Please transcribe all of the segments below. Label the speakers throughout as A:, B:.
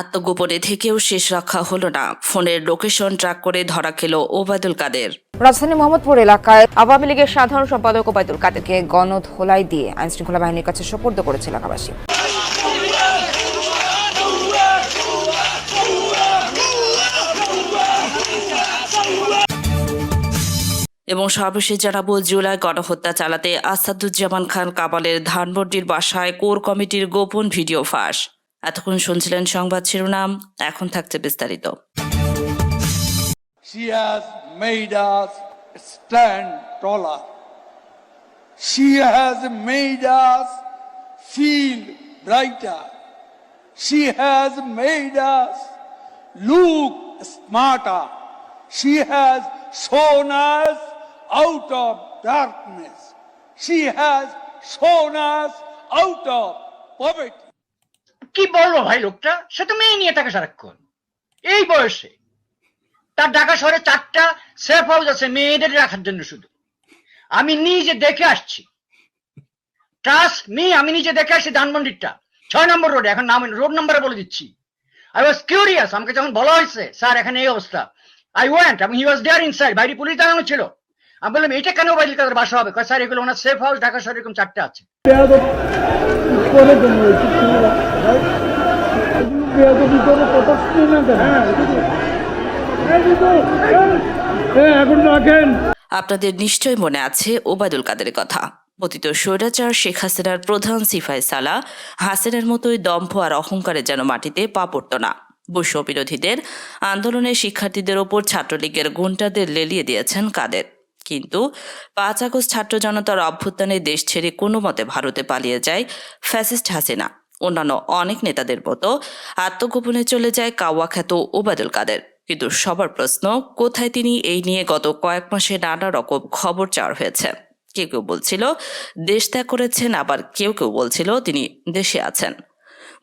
A: আত্মগোপনে থেকেও শেষ রক্ষা হলো না। ফোনের লোকেশন ট্র্যাক করে ধরা খেল ওবায়দুল কাদের।
B: রাজধানী মোহাম্মদপুর এলাকায় আওয়ামী লীগের সাধারণ সম্পাদক ওবায়দুল কাদেরকে গণধোলাই দিয়ে আইনশৃঙ্খলা বাহিনীর কাছে সোপর্দ করেছে এলাকাবাসী।
A: এবং সর্বশেষ জানাব জুলাই গণহত্যা চালাতে আসাদুজ্জামান খান কামালের ধানমন্ডির বাসায় কোর কমিটির গোপন ভিডিও ফাঁস। এতক্ষণ শুনছিলেন সংবাদ শিরোনাম এখন থাকছে বিস্তারিত
C: She has made us stand taller. She has made us feel brighter. She has made us look smarter. She has shown us out of darkness. She has shown us out of poverty.
D: কি বলব ভাই লোকটা? সে তো মেয়ে নিয়ে থাকে সারাক্ষণ। এই বয়সে। তার ঢাকা শহরে চারটা সেফ হাউস আছে মেয়েদের রাখার জন্য শুধু। আমি নিজে দেখে আসছি। ট্রাস্ট মি আমি নিজে দেখে আসছি ধানমন্ডিরটা। ছয় নম্বর রোডে, এখন নাম রোড নাম্বারে বলে দিচ্ছি। আই ওয়াজ কিউরিয়াস আমাকে যখন বলা হয়েছে, স্যার, এখানে এই অবস্থা। আই ওয়েন্ট আমি হি ওয়াজ দেয়ার ইনসাইড বাইরে পুলিশ দাঁড়ানো ছিল। আমি বললাম, এটা কেন বাইরে কাদের বাসা হবে? স্যার, এগুলো ওনার সেফ হাউস ঢাকা শহরে এরকম চারটে আছে।
A: আপনাদের নিশ্চয় মনে আছে ওবায়দুল কাদের কথা। পতিত স্বৈরাচার শেখ হাসিনার প্রধান সিফাই সালা, হাসিনার মতোই দম্ভ আর অহংকারে যেন মাটিতে পা পড়ত না। বৈশ্য বিরোধীদের আন্দোলনে শিক্ষার্থীদের ওপর ছাত্রলীগের গুন্ডাদের লেলিয়ে দিয়েছেন কাদের। কিন্তু পাঁচ আগস্ট ছাত্র জনতার অভ্যুত্থানে দেশ ছেড়ে কোনো মতে ভারতে পালিয়ে যায় ফ্যাসিস্ট হাসিনা। অন্যান্য অনেক নেতাদের মতো আত্মগোপনে চলে যায় কাওয়া খ্যাত ওবায়দুল কাদের। কিন্তু সবার প্রশ্ন, কোথায় তিনি এই নিয়ে গত কয়েক মাসে নানা রকম খবর চাওয়ার হয়েছে? কেউ কেউ বলছিল, দেশ ত্যাগ করেছেন, আবার কেউ কেউ বলছিল তিনি দেশে আছেন।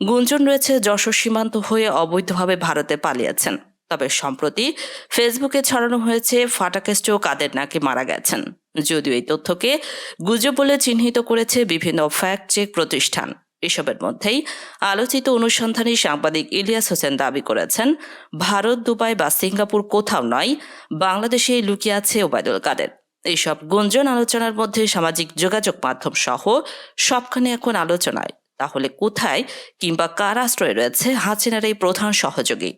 A: গুঞ্জন রয়েছে, যশোর সীমান্ত হয়ে অবৈধভাবে ভারতে পালিয়েছেন। তবে সম্প্রতি ফেসবুকে ছড়ানো হয়েছে ফাটাকেস্ট কাদের নাকি মারা গেছেন। যদিও এই তথ্যকে গুজব বলে চিহ্নিত করেছে বিভিন্ন ফ্যাক্ট চেক প্রতিষ্ঠান। এসবের মধ্যেই আলোচিত অনুসন্ধানী সাংবাদিক ইলিয়াস হোসেন দাবি করেছেন, ভারত, দুবাই বা সিঙ্গাপুর কোথাও নয় বাংলাদেশেই লুকিয়ে আছে ওবায়দুল কাদের। এইসব গুঞ্জন আলোচনার মধ্যে সামাজিক যোগাযোগ মাধ্যম সহ সবখানে এখন আলোচনায়। তাহলে কোথায় কিংবা কার আশ্রয় রয়েছে হাসিনার এই প্রধান সহযোগী?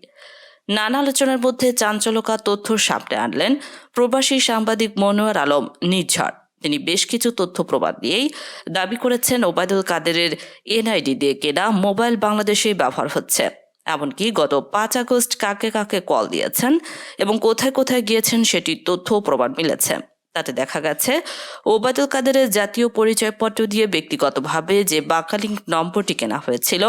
A: নানা আলোচনার মধ্যে চাঞ্চলকা তথ্য সামনে আনলেন প্রবাসী সাংবাদিক মনোয়ার আলম নির্ঝর তিনি বেশ কিছু তথ্য প্রমাণ দিয়েই দাবি করেছেন ওবায়দুল কাদেরের এনআইডি দিয়ে কেনা মোবাইল বাংলাদেশে ব্যবহার হচ্ছে। এমনকি গত পাঁচ আগস্ট কাকে কাকে কল দিয়েছেন এবং কোথায় কোথায় গিয়েছেন সেটির তথ্য প্রমাণ মিলেছে। তাতে দেখা গেছে, ওবায়দুল কাদেরের জাতীয় পরিচয়পত্র দিয়ে ব্যক্তিগতভাবে যে বাকালিং নম্বরটি কেনা হয়েছিল,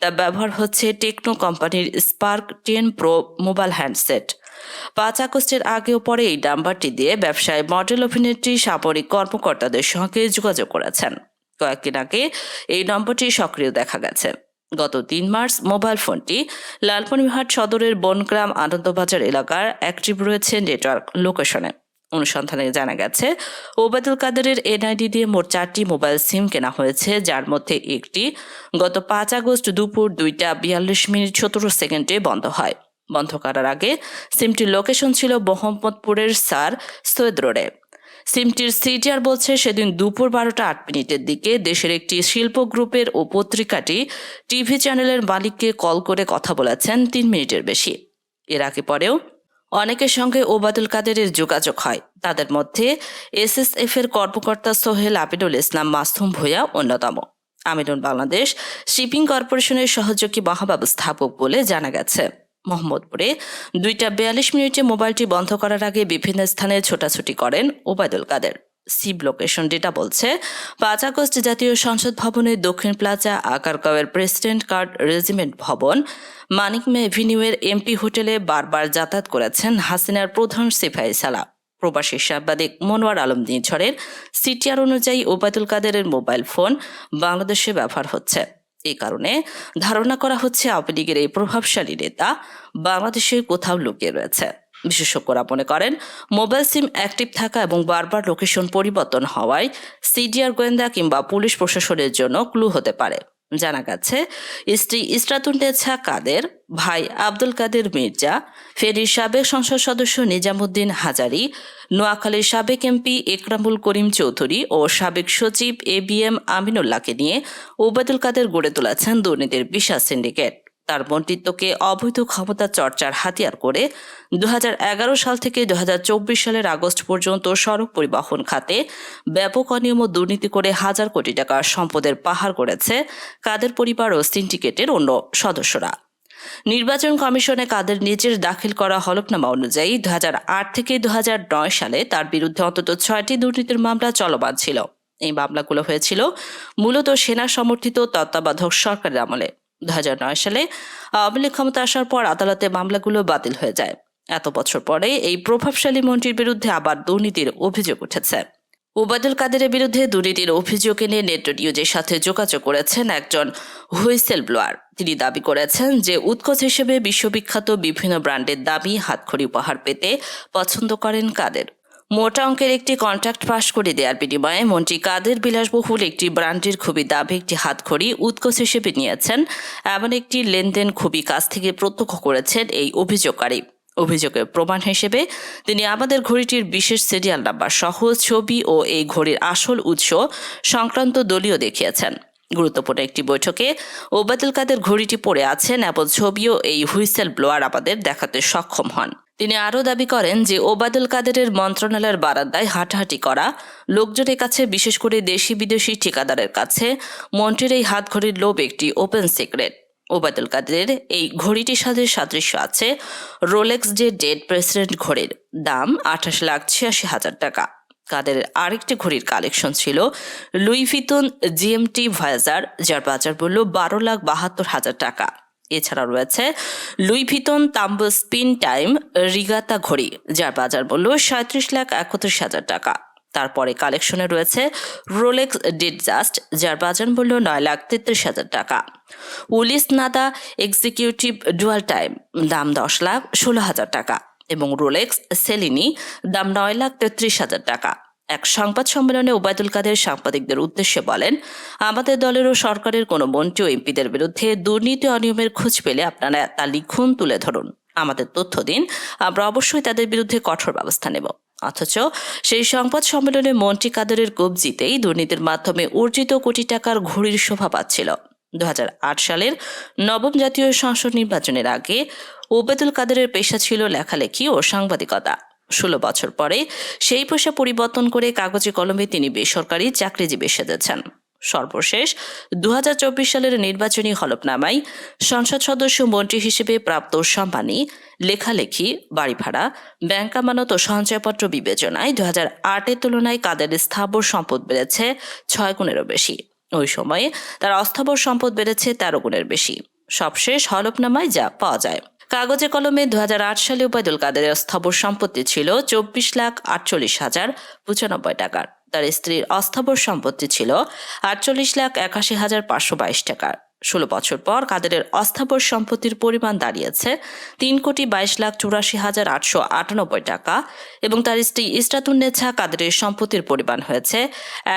A: তা ব্যবহার হচ্ছে টেকনো কোম্পানির Spark ten Pro mobile handset. পাঁচ আগস্টের আগেও পরে এই নাম্বারটি দিয়ে ব্যবসায় মডেল অভিনেত্রী, সামরিক কর্মকর্তাদের সঙ্গে যোগাযোগ করেছেন। কয়েকদিন আগে এই নম্বরটি সক্রিয় দেখা গেছে। গত তিন মার্চ মোবাইল ফোনটি লালমনিরহাট সদরের বনগ্রাম আনন্দবাজার এলাকার অ্যাক্টিভ রয়েছে নেটওয়ার্ক লোকেশনে। অনুসন্ধানে জানা গেছে, ওবায়দুল কাদেরের এনআইডি দিয়ে মোট চারটি মোবাইল সিম কেনা হয়েছে, যার মধ্যে একটি গত পাঁচ আগস্ট দুপুর দুইটা বিয়াল্লিশ মিনিট সতেরো সেকেন্ডে বন্ধ হয়। বন্ধ করার আগে সিমটির লোকেশন ছিল মোহাম্মদপুরের স্যার সৈয়দ রোডে। সিমটির সিটিআর বলছে, সেদিন দুপুর বারোটা আট মিনিটের দিকে দেশের একটি শিল্প গ্রুপের ও পত্রিকাটি টিভি চ্যানেলের মালিককে কল করে কথা বলেছেন তিন মিনিটের বেশি। এর আগে পরেও অনেকের সঙ্গে ওবাদুল কাদেরের যোগাযোগ হয়। তাদের মধ্যে এসএসএফ এর কর্মকর্তা সোহেল আবিদুল ইসলাম, মাসুম ভূয়া অন্যতম। আমিরুল বাংলাদেশ শিপিং কর্পোরেশনের সহযোগী মহাব্যবস্থাপক বলে জানা গেছে। মোহাম্মদপুরে দুইটা বিয়াল্লিশ মিনিটে মোবাইলটি বন্ধ করার আগে বিভিন্ন স্থানে ছোটাছুটি করেন ওবায়দুল কাদের। সিব লোকেশন, ডেটা বলছে। পাঁচ আগস্ট জাতীয় সংসদ ভবনের দক্ষিণ প্লাজা আকারকাওয়ের প্রেসিডেন্ট কার্ড রেজিমেন্ট ভবন, মানিক মে এভিনিউয়ের এমপি হোটেলে বারবার যাতায়াত করেছেন হাসিনার প্রধান সিফাই সালা। প্রবাসী সাংবাদিক মনোয়ার আলম নিঝড়ের সিটিআর অনুযায়ী ওবায়দুল কাদেরের মোবাইল ফোন বাংলাদেশে ব্যবহার হচ্ছে। এই কারণে ধারণা করা হচ্ছে আওয়ামী লীগের এই প্রভাবশালী নেতা বাংলাদেশে কোথাও লুকিয়ে রয়েছে। বিশেষজ্ঞরা মনে করেন, মোবাইল সিম অ্যাক্টিভ থাকা এবং বারবার লোকেশন পরিবর্তন হওয়ায় সিডিআর গোয়েন্দা কিংবা পুলিশ প্রশাসনের জন্য ক্লু হতে পারে। জানা গেছে, স্ত্রী ইস্টাতুন্ডেছা কাদের, ভাই আব্দুল কাদের মির্জা ফেরির সাবেক সংসদ সদস্য নিজামুদ্দিন হাজারি নোয়াখালীর সাবেক এমপি একরামুল করিম চৌধুরী ও সাবেক সচিব এ বি এম আমিনুল্লাহকে নিয়ে ওবায়দুল কাদের গড়ে তুলেছেন দুর্নীতির বিশাল সিন্ডিকেট। তার মন্ত্রিত্বকে অবৈধ ক্ষমতা চর্চার হাতিয়ার করে দু হাজার এগারো সাল থেকে দু হাজার চব্বিশ সালের আগস্ট পর্যন্ত সড়ক পরিবহন খাতে ব্যাপক অনিয়ম ও দুর্নীতি করে হাজার কোটি টাকার সম্পদের পাহাড় করেছে কাদের পরিবার ও সিন্ডিকেটের অন্য সদস্যরা। নির্বাচন কমিশনে কাদের নিজের দাখিল করা হলফনামা অনুযায়ী দু হাজার আট থেকে দু হাজার নয় সালে তার বিরুদ্ধে অন্তত ছয়টি দুর্নীতির মামলা চলমান ছিল। এই মামলাগুলো হয়েছিল মূলত সেনা সমর্থিত তত্ত্বাবধায়ক সরকারের আমলে। দু হাজার নয় সালে, আওয়ামী লীগ ক্ষমতা আসার পর আদালতে মামলাগুলো বাতিল হয়ে যায়। এত বছর পরে এই প্রভাবশালী মন্ত্রীর বিরুদ্ধে আবার দুর্নীতির অভিযোগ উঠেছে। ওবায়দুল কাদেরের বিরুদ্ধে দুর্নীতির অভিযোগ এনে নেট নিউজের সাথে যোগাযোগ করেছেন একজন হুইসেল ব্লোয়ার। তিনি দাবি করেছেন যে, উৎকোচ হিসেবে বিশ্ববিখ্যাত বিভিন্ন ব্র্যান্ডের দামি হাতখড়ি উপহার পেতে পছন্দ করেন কাদের। মোটা অঙ্কের একটি কন্ট্রাক্ট পাশ করে দেওয়ার বিনিময়ে মন্ত্রী কাদের বিলাসবহুল একটি ব্র্যান্ডের খুবই দাবি একটি হাতখড়ি উৎকোষ হিসেবে নিয়েছেন। এমন একটি লেনদেন খুবই কাছ থেকে প্রত্যক্ষ করেছেন এই অভিযোগকারী। অভিযোগের প্রমাণ হিসেবে তিনি আমাদের ঘড়িটির বিশেষ সিরিয়াল নাম্বার সহ ছবি ও এই ঘড়ির আসল উৎস সংক্রান্ত দলীয় দেখিয়েছেন। গুরুত্বপূর্ণ একটি বৈঠকে ওবায়দুল কাদের ঘড়িটি পড়ে আছেন এবং ছবিও এই হুইসেল ব্লোয়ার আমাদের দেখাতে সক্ষম হন। তিনি আরও দাবি করেন যে ওবায়দুল কাদেরের মন্ত্রণালয়ের বারান্দায় হাঁটাহাঁটি করা, লোকজনের কাছে, বিশেষ করে দেশি বিদেশি ঠিকাদারের কাছে, মন্ত্রীর এই হাতঘড়ির লোভ একটি ওপেন সিক্রেট। ওবায়দুল কাদের এই ঘড়িটির সাথে সাদৃশ্য আছে রোলেক্স যে ডেড প্রেসিডেন্ট ঘড়ির দাম আঠাশ লাখ ছিয়াশি হাজার টাকা। কাদের আরেকটি ঘড়ির কালেকশন ছিল লুই ভিতন জিএমটি ভয়েজার, যার বাজার মূল্য বারো লাখ বাহাত্তর হাজার টাকা। এছাড়া রয়েছে Louis Vuitton Tambour Spin Time Regatta ঘড়ি, যার বাজার মূল্য সাঁত্রিশ লাখ একত্রিশ হাজার টাকা। তারপরে কালেকশনে রয়েছে রোলেক্স ডেড জাস্ট, যার বাজার মূল্য নয় লাখ তেত্রিশ হাজার টাকা। Ulysse Nardin Executive Dual Time, দাম দশ লাখ ষোলো হাজার টাকা এবং রোলেক্স সেলিনি, দাম নয় লাখ তেত্রিশ হাজার টাকা। এক সংবাদ সম্মেলনে ওবায়দুল কাদের সাংবাদিকদের উদ্দেশ্যে বলেন, আমাদের দলের ও সরকারের কোনো মন্ত্রী ও এমপিদের বিরুদ্ধে দুর্নীতি অনিয়মের খোঁজ পেলে আপনারা তা লিখুন, তুলে ধরুন। আমাদের তথ্য দিন, আমরা অবশ্যই তাদের বিরুদ্ধে কঠোর ব্যবস্থা নেব। অথচ সেই সংবাদ সম্মেলনে মন্ত্রী কাদেরের কবজিতেই দুর্নীতির মাধ্যমে অর্জিত কোটি টাকার ঘড়ির শোভা পাচ্ছিল। দু হাজার আট সালের নবম জাতীয় সংসদ নির্বাচনের আগে ওবেদুল কাদেরের পেশা ছিল লেখালেখি ও সাংবাদিকতা। ষোলো বছর পরে সেই পেশা পরিবর্তন করে কাগজে কলমে তিনি বেসরকারি চাকরিজীবী সেজেছেন। সর্বশেষ দু হাজার চব্বিশ সালের নির্বাচনী হলফনামায় সংসদ সদস্য মন্ত্রী হিসেবে প্রাপ্ত সম্মানী, লেখালেখি বাড়ি ভাড়া ব্যাংক আমানত ও সঞ্চয়পত্র বিবেচনায় দু হাজার আটের তুলনায় কাদের স্থাবর সম্পদ বেড়েছে ছয় গুণেরও বেশি। ওই সময়ে তার অস্থাবর সম্পদ বেড়েছে তেরো গুণের বেশি। সবশেষ হলফনামায় যা পাওয়া যায়। কাগজে কলমে দু হাজার আট সালে উবায়দুল কাদেরের স্থাবর সম্পত্তি ছিল চব্বিশ লাখ আটচল্লিশ হাজার পঁচানব্বই টাকার। তার স্ত্রীর অস্থাবর সম্পত্তি ছিল আটচল্লিশ লাখ একাশি হাজার পাঁচশো বাইশ টাকার। ষোলো বছর পর কাদেরের অস্থাবর সম্পত্তির পরিমাণ দাঁড়িয়েছে তিন কোটি বাইশ লাখ চুরাশি হাজার আটশো আটানব্বই টাকা এবং তার স্ত্রী ইস্টাতুন্নেছা কাদেরের সম্পত্তির পরিমাণ হয়েছে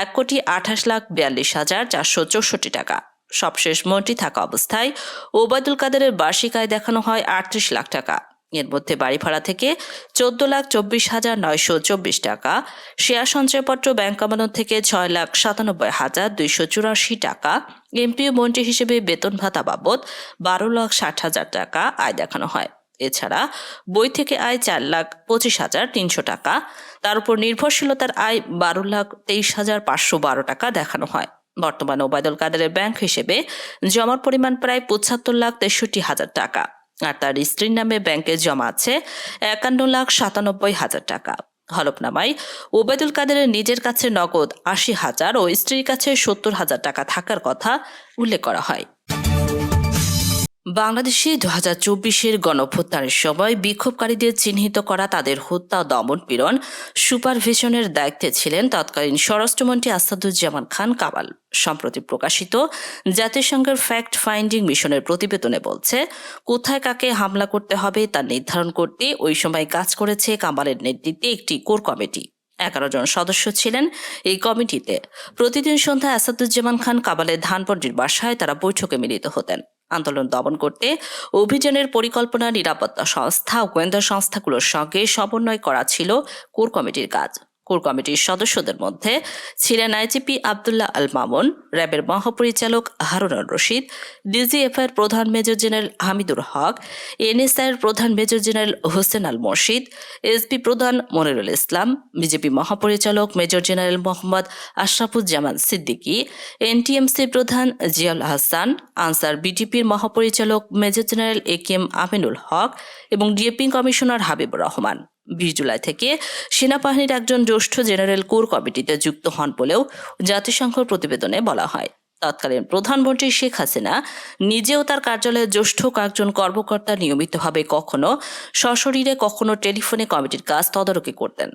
A: এক কোটি আঠাশ লাখ বিয়াল্লিশ হাজার চারশো চৌষট্টি টাকা। সবশেষ মন্ত্রী থাকা অবস্থায় ওবায়দুল কাদেরের বার্ষিক আয় দেখানো হয় আটত্রিশ লাখ টাকা। এর মধ্যে বাড়ি ভাড়া থেকে চোদ্দ লাখ চব্বিশ হাজার নয়শো চব্বিশ টাকা, শেয়ার সঞ্চয়পত্র ব্যাংক আমানত থেকে ছয় লাখ সাতানব্বই হাজার দুইশো চুরাশি টাকা এমপিও মন্ত্রী হিসেবে বেতন ভাতা বাবদ বারো লাখ ষাট হাজার টাকা আয় দেখানো হয়। এছাড়া বই থেকে আয় চার লাখ পঁচিশ হাজার তিনশো টাকা, তার উপর নির্ভরশীলতার আয় বারো লাখ তেইশ হাজার পাঁচশো বারো টাকা দেখানো হয়। বর্তমানে ওবায়দুল কাদেরের ব্যাংক হিসেবে জমার পরিমাণ প্রায় পঁচাত্তর লাখ তেষট্টি হাজার টাকা। আর তার স্ত্রীর নামে ব্যাংকে জমা আছে একান্ন লাখ সাতানব্বই হাজার টাকা। হলফনামায় ওবায়দুল কাদেরের নিজের কাছে নগদ আশি হাজার ও স্ত্রীর কাছে সত্তর হাজার টাকা থাকার কথা উল্লেখ করা হয়। বাংলাদেশে দু হাজার চব্বিশের গণভ্যুত্থানের সময় বিক্ষোভকারীদের চিহ্নিত করা তাদের হত্যা দমন পীড়ন সুপারভিশনের দায়িত্বে ছিলেন তৎকালীন স্বরাষ্ট্রমন্ত্রী আসাদুজ্জামান খান কামাল। সম্প্রতি প্রকাশিত জাতিসংঘের ফ্যাক্ট ফাইন্ডিং মিশনের প্রতিবেদনে বলছে, কোথায় কাকে হামলা করতে হবে তা নির্ধারণ করতে ওই সময় কাজ করেছে কামালের নেতৃত্বে একটি কোর কমিটি। এগারো জন সদস্য ছিলেন এই কমিটিতে। প্রতিদিন সন্ধ্যায় আসাদুজ্জামান খান কাবালের ধানপন্ডির বাসায় তারা বৈঠকে মিলিত হতেন। আন্দোলন দমন করতে অভিযানের পরিকল্পনা নিরাপত্তা সংস্থা ও গোয়েন্দা সংস্থাগুলোর সঙ্গে সমন্বয় করা ছিল কোর কমিটির কাজ। কোর কমিটির সদস্যদের মধ্যে ছিলেন আইজিপি আবদুল্লাহ আল মামুন, র্যাবের মহাপরিচালক হারুনুর রশিদ, ডিজিএফআইয়ের প্রধান মেজর জেনারেল হামিদুর হক, এনএসআইয়ের প্রধান major general Hossain Al Morshed, SP প্রধান মনিরুল ইসলাম, বিজেপি মহাপরিচালক major general Mohammad Ashrafuzzaman Siddiqui, NTMC প্রধান জিয়াউল হাসান, আনসার বিজেপির মহাপরিচালক major general A K M Aminul Haque এবং ডিএপি কমিশনার হাবিবুর রহমান। বিশ জুলাই থেকে সেনাবাহিনীর একজন জ্যেষ্ঠ জেনারেল কোর কমিটিতে যুক্ত হন বলেও জাতিসংঘ প্রতিবেদনে বলা হয়। তৎকালীন প্রধানমন্ত্রী শেখ হাসিনা নিজেও তার কার্যালয়ে জ্যেষ্ঠ কয়েকজন কর্মকর্তা নিয়মিতভাবে কখনো সশরীরে, কখনো টেলিফোনে কমিটির কাজ তদারকি করতেন।